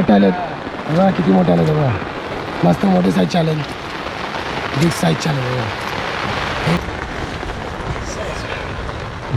मोठे आलेत. बघा किती मोठे आले बघा. मस्त मोठे साईजचे आले बिग साईजचे आले बघा.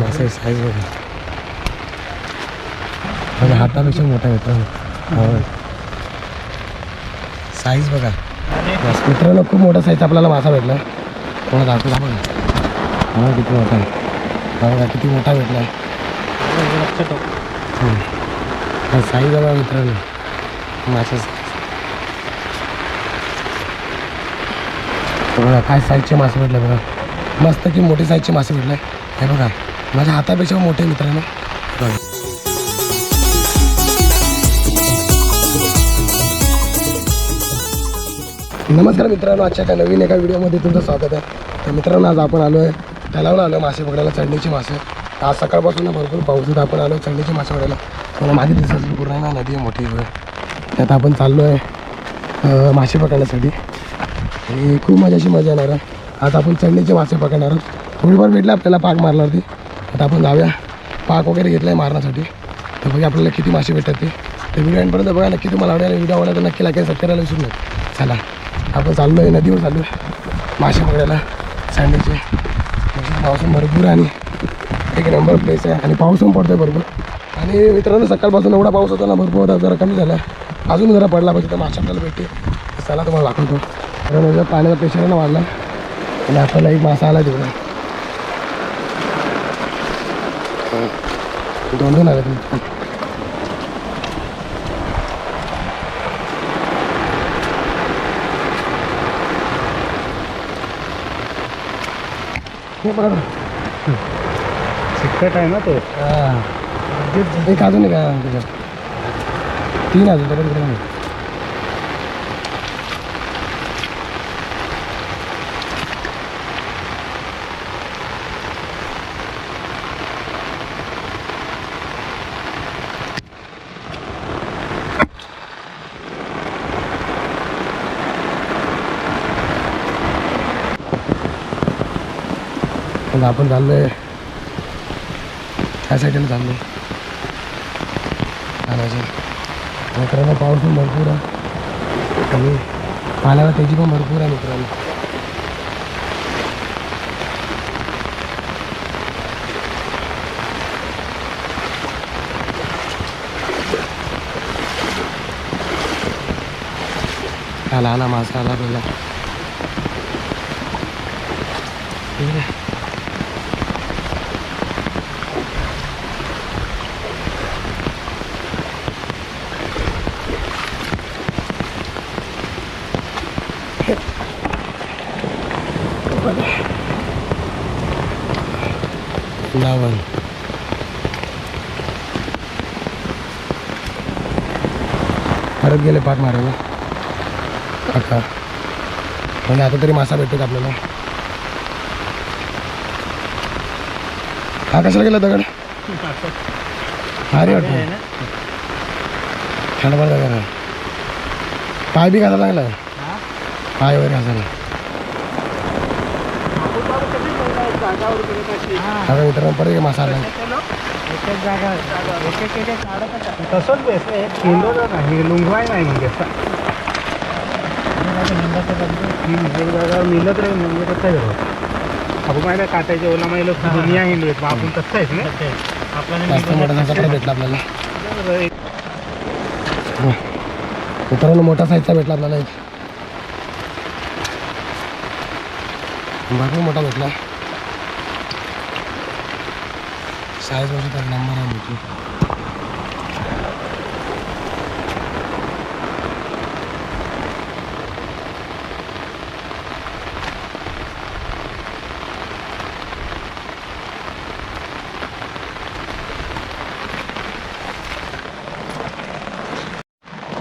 मासे साईज बघा. बघा हातापेक्षा मोठा येतो साईज बघा. मित्रांनो खूप मोठा साईज आपल्याला मासा भेटला कोणा दाखवला बघा. हा किती मोठा हा बघा किती मोठा भेटला साईज बघा मित्रांनो. मासा बघा काय साईजचे मासे भेटले बघा. मस्त की मोठे साईजचे मासे भेटले. हे बघा माझ्या हातापेक्षा मोठे मित्रांनो. नमस्कार मित्रांनो आजच्या एका नवीन एका व्हिडिओमध्ये तुमचं स्वागत आहे. तर मित्रांनो आज आपण आलो आहे तलावला आलो मासे पकडायला चढणीचे मासे. आज सकाळपासून भरपूर पाऊस होता आपण आलो चढणीचे मासे पकडायला. मला माझी दिसत पूर्ण आहे ना नदी आहे मोठी वगैरे आता आपण चाललो आहे मासे पकडण्यासाठी. आणि खूप मजाची मजा येणार आहे. आता आपण चढणीचे मासे पकडणार आहोत. थोडीफार भेटलं आपल्याला पाक मारणार ती आता आपण जाऊया. पाक वगैरे घेतला आहे मारण्यासाठी. तर बघा आपल्याला किती मासे भेटतात ते. तर व्हिडिओ एंडपर्यंत बघा नक्की तुम्हाला आवडेल व्हिडिओ आवडला तर नक्की लागायला सबस्क्राईब करायला विसरू नका. चला. आपण चाललो आहे नदीवर चाललो आहे मासे पकडायला. सँडीचे पावसून भरपूर आणि एक नंबर प्लेस आहे. आणि पाऊस पण आहे भरपूर. आणि मित्रांनो सकाळपासून एवढा पाऊस होता ना भरपूर होता जरा कमी झाला. अजून जरा पडला पाहिजे तर मासे आपल्याला भेटते. चला तुम्हाला दाखवतो. कारण याचा पाण्याचा प्रेशर ना वाढला. आणि आपल्याला एक मासा आला तिकडे दोन दोन आले तुम्ही. हे. चिकट आहे ना तो. एक अजून त्याच्यात तीन अजून डबल इकडे नाही. मग आपण चाललोय ह्या साईडला चाललो मित्रांनो पाऊस पण भरपूर आहे. आणि पाण्याला त्याची पण भरपूर आहे मित्रांनो. आला आला मासा आला पहिला परत गेले पाक मारायला. आता. म्हणजे आता तरी मासा भेटतो आपल्याला? हा कशाला गेला दगड? भारी वाटत. थंड दगड आहे. पाय बी घालायला लागला. पाय वगैरे घासायला आता मित्रांनो परत एक मासा आला तसंच बेस आहे नाही लुंगवाय नाही म्हणजे. असं एक जागा मिळत रे म्हणजे कसं आहे. आपण माहिती आहे काट्याच्या ओला माहिलं दुनिया हिंडवेत मग आपण ना मोठा साईजचा पण भेटला आपल्याला. आपल्याला मित्रांनो मोठा साईजचा भेटला आपल्याला एक. भरपूर मोठा भेटला. साईज वगैरे तर नंबर आहे मोठी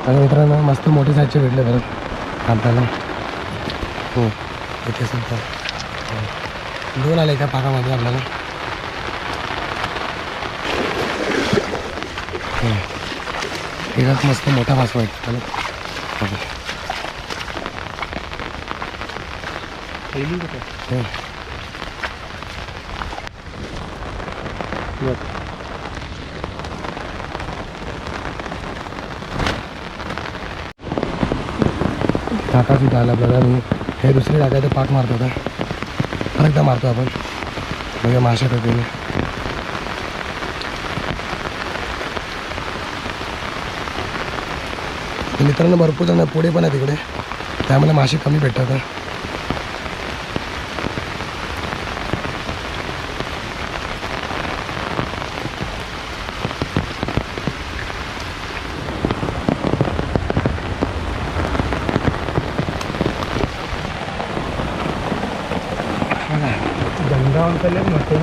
आणि मित्रांनो मस्त मोठे साईजचे भेटले परत आपल्याला. हो इथे सुद्धा. हो. दोन आले एका पाकामध्ये आपल्याला. एकच मस्त मोठा मासा वाटतो. त्याला हो. पहिली कुठं हो. काका सुद्धा आला आपल्याला आणि हे दुसरी आहे ते पाक मारतो परत एकदा मारतो आपण. म्हणजे मासे होते मित्रांनो भरपूर जण पुढे पण आहे तिकडे त्यामुळे मासे कमी भेटतात गंगा अंकल मोठे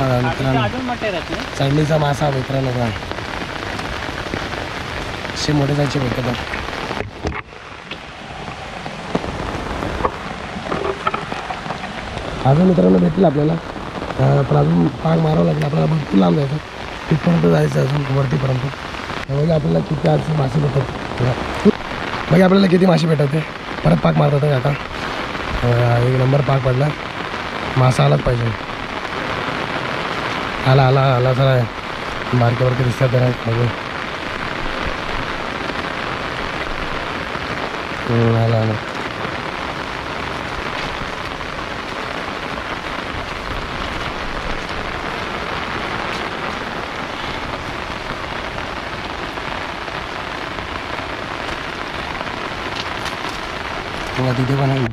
बघा मित्रांनो अजून मोठे राहते? चढणीचा मासा मित्रांनो बघा. असे मोठे जायचे भेटतात अजून मित्रांनो भेटतील आपल्याला. पण अजून पाग मारावं लागेल. आपल्याला भरपूर लांब जायचं. तिथपर्यंत जायचं अजून वरतीपर्यंत. त्यामुळे आपल्याला किती आज मासे भेटतात. म्हणजे आपल्याला किती मासे भेटतात ते. परत पाक मारतात आता एक नंबर पाक पडला. मासा आलाच पाहिजे. आला आला आला जरा. मार्केवरती दिसतात जरा अजून आला आला. तिथे पण आहे.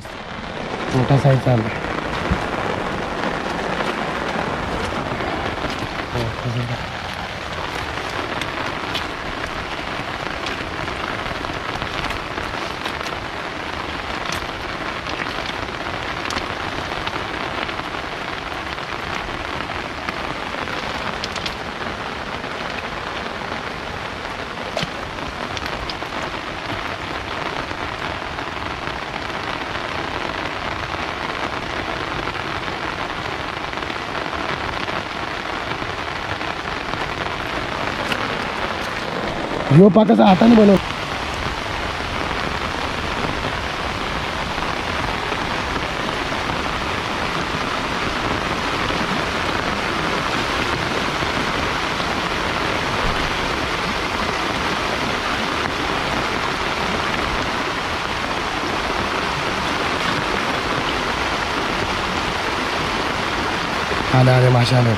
मोठा साईजचा आला हो, तसं ह्यो पाकाचा हाताने बनव. आले आले मासे आले.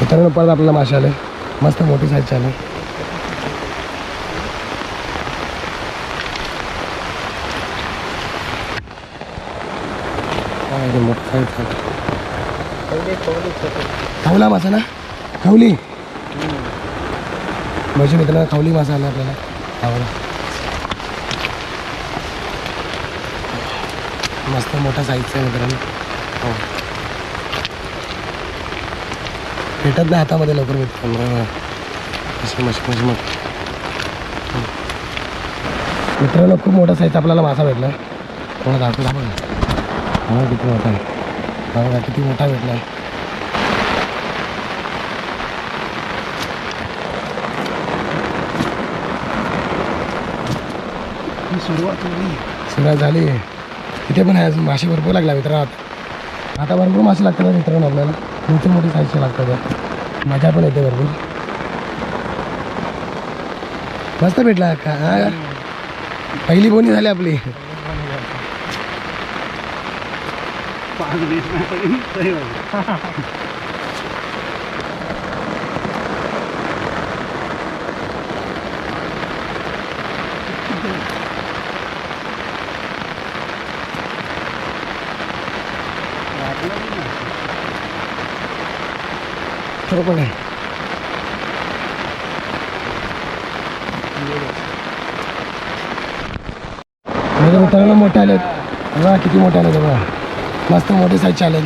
मित्रांनो परत आपल्याला मासे आले. मस्त मोठी साईजचे आले काय रे मोठा साईज खवला मासा ना? खवली म्हणजे मित्रांनो खवली मासा आला आपल्याला. आवडा मस्त मोठा साईजचा आहे मित्रांनो. हो. भेटत नाही हातामध्ये लवकर मशी मशी मग मित्रांनो खूप मोठा साईज आपल्याला मासा भेटला कोणा दाखवू दाखव हा किती मोठा आहे? बघा किती मोठा भेटला सुरुवात सुरुवात झाली. तिथे पण आहे अजून मासे भरपूर लागला मित्रांनो आता भरपूर मासे लागतात मित्रांनो आपल्याला. मोठे मोठे साईजचे लागतात मजा पण येते भरपूर. मस्त भेटला का? पहिली बोनी झाली आपली. पाच वीस नाही तरी मस्त मोठे साईज चालेल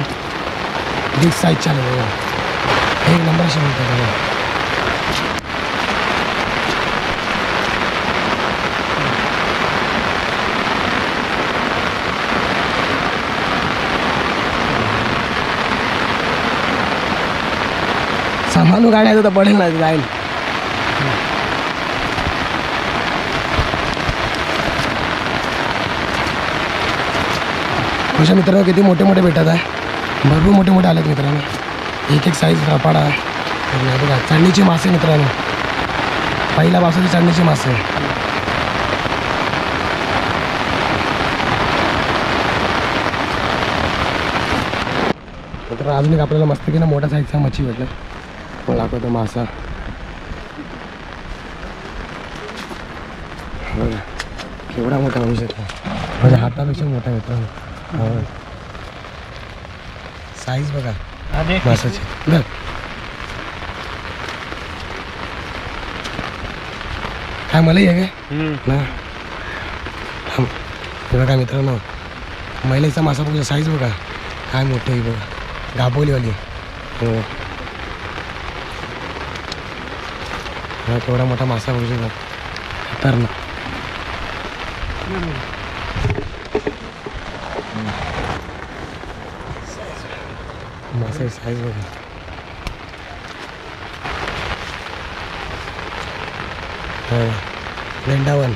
बिग साईज चालेल बघा एक नंबर असे मिळतात बघा सांभाळून गाड्या तर पडेल ना जाईल. माझ्या मित्रांनो किती मोठे मोठे भेटत आहे भरपूर मोठे मोठे आलेत मित्रांनो एक एक साईज रपाडा आहे बघा चढणीचे मासे मित्रांनो पहिल्या पावसाचे चढणीचे मासे तर अजून एक आपल्याला मस्त की ना मोठा साईजचा मच्छी भेटला पण दाखवतो मासा। बघा केवढा मोठा होऊ शकतो माझ्या हातापेक्षा मोठा मित्रांनो साईज बघा. मासाची. काय मला आहे काय? ना. बघा मित्रांनो. महिलेचा मासा बघा साईज बघा. काय मोठे आहे बघा. गाबोलीवाली. हो. हा केवढा मोठा मासा बघू शकता. खतरनाक. मासा साईज बघा लेंडावन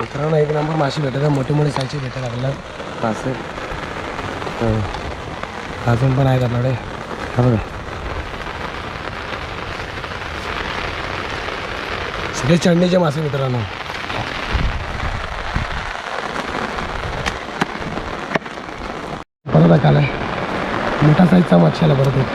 मित्रांनो एक नंबर मासे भेटतात मोठे मोठे साईजचे भेटतात आपल्याला मासे. अजून पण आहेत आपल्याकडे. हा बघा. सगळे चढणीचे मासे मित्रांनो. परत एक मोठा साईजचा मागशाला आला परत एक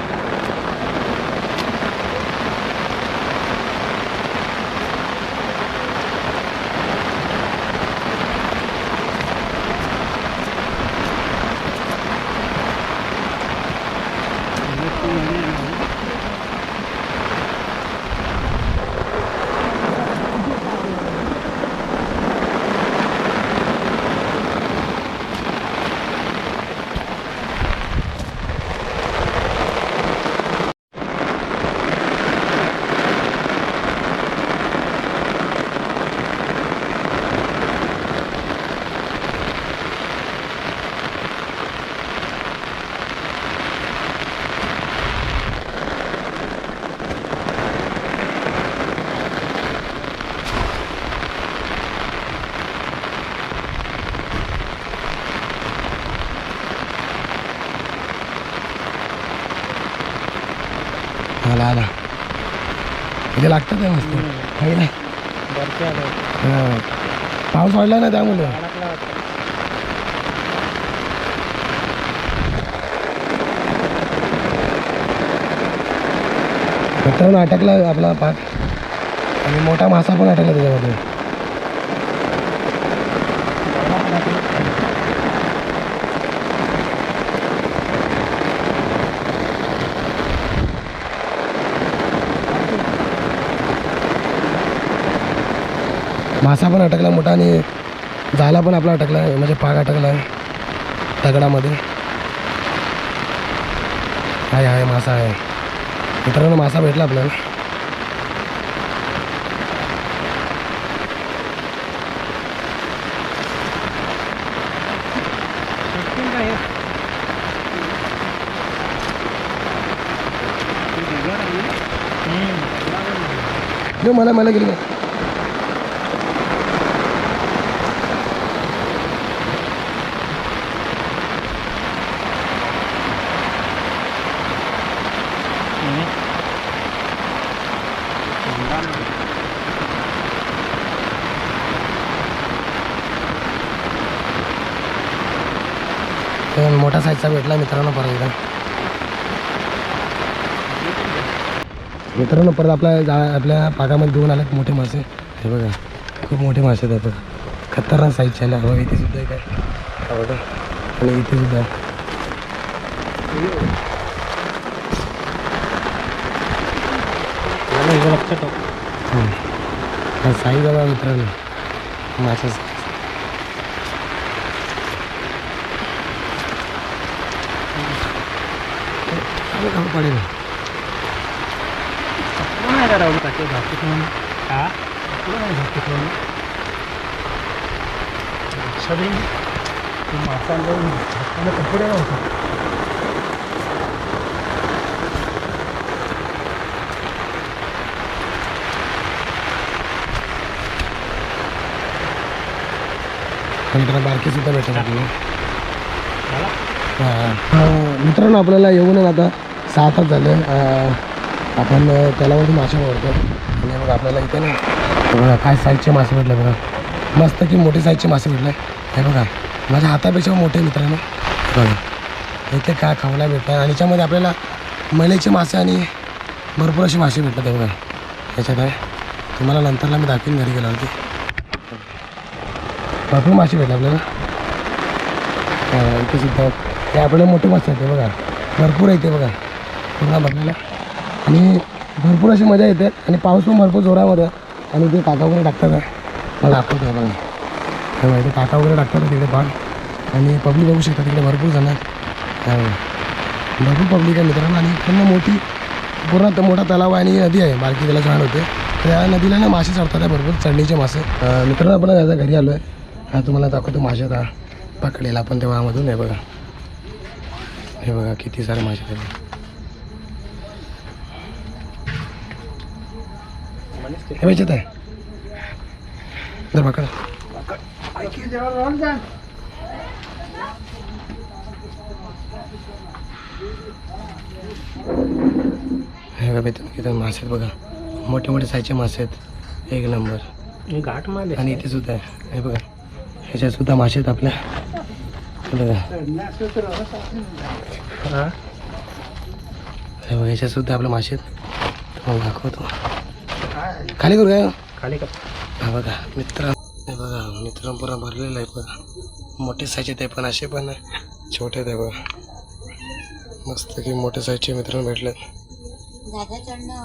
आला आला इथे लागतात काय मस्त. आहे ना? पाऊस वाढला ना त्यामुळे. मित्रांनो अटकला आपला पाक. आणि मोठा मासा पण अटकला त्याच्यामध्ये. मासा पण अटकला मोठा आणि झाला पण आपला अटकला म्हणजे पाग अटकला आहे दगडामध्ये. आहे आहे मासा आहे. मित्रांनो मासा भेटला आपल्याला. मला मला गेली तर मोठा साईजचा भेटला मित्रांनो परत एकदा. मित्रांनो परत आपल्या जा आपल्या पागामध्ये घेऊन आलेत मोठे मासे. हे बघा खूप मोठे मासे आहेत बघा. खतरनाक साईजचे आले. हवा इथे सुद्धा काय आहे. बघा. आणि इथे सुद्धा लक्षात हम्म. साईज बघा मित्रांनो. मासा पडेल नाही का राहुल काचे झाकीत म्हणून हा कुठं नाही झाकीत म्हणून सगळी मासा लावून झाकताना कपडे नव्हता मित्रांनो बारकी सुद्धा भेटतात आपल्याला मित्रांनो आपल्याला येऊन आता सहा तास झाले आपण अं, तलावातून मासे मारतो आणि बघा आपल्याला इथे ना बघा काय साईजचे मासे भेटले बघा. मस्त की मोठे साईजचे मासे भेटले. हे बघा माझ्या हातापेक्षा मोठे मित्रांनो बघा इथे काय खावला भेटतं आणि याच्यामध्ये आपल्याला मलेचे मासे आणि भरपूर असे मासे भेटतात हे बघा. याच्यात आहे. तुम्हाला नंतरला मी दाखवीन घरी गेला होती भरपूर मासे भेटले आपल्याला. इथे सुद्धा. हे आपल्याला मोठे मासे आहेत बघा. भरपूर आहे ते बघा. पुन्हा बघायला आणि भरपूर अशी मजा येते. आणि पाऊस पण भरपूर जोरामध्ये. आणि ते काका वगैरे टाकतात. मला दाखवतो आहे बघा. हे बघा, काका वगैरे टाकतात तिकडे पान आणि पब्लिक बघू शकतात तिकडे भरपूर जण भरपूर पब्लिक आहे मित्रांनो. आणि पूर्ण मोठी पूर्ण मोठा तलाव आहे आणि नदी आहे. बारकी त्याला छान होते. त्या नदीला ना मासे चढतात. आहे भरपूर चढणीचे मासे. मित्रांनो आपण आता घरी आलो आहे हा तुम्हाला दाखवतो मासे आता पकडलेला आपण तेव्हा मधून आहे बघा. हे बघा किती सारे मासे आहेत हे वेचत आहे. जर पकड हे बघा इथं मासे आहेत बघा. मोठे मोठे साईजचे मासे आहेत. एक नंबर. घाट मारले आणि इथे सुद्धा आहे. हे बघा. ह्याच्यात सुद्धा मासे आहेत आपल्या. हे बघा. हे? बघा ह्याच्यात सुद्धा आपल्या मासे आहेत. तुम्हाला दाखवतो. खाली करू काय? खाली का हा बघा मित्र हे बघा मित्र पुरा भरलेला आहे बघा मोठे साईजचे ते पण असे पण आहे. छोटे ते बघा. मस्त की मोठे साईजचे मित्र भेटले दादा चढणं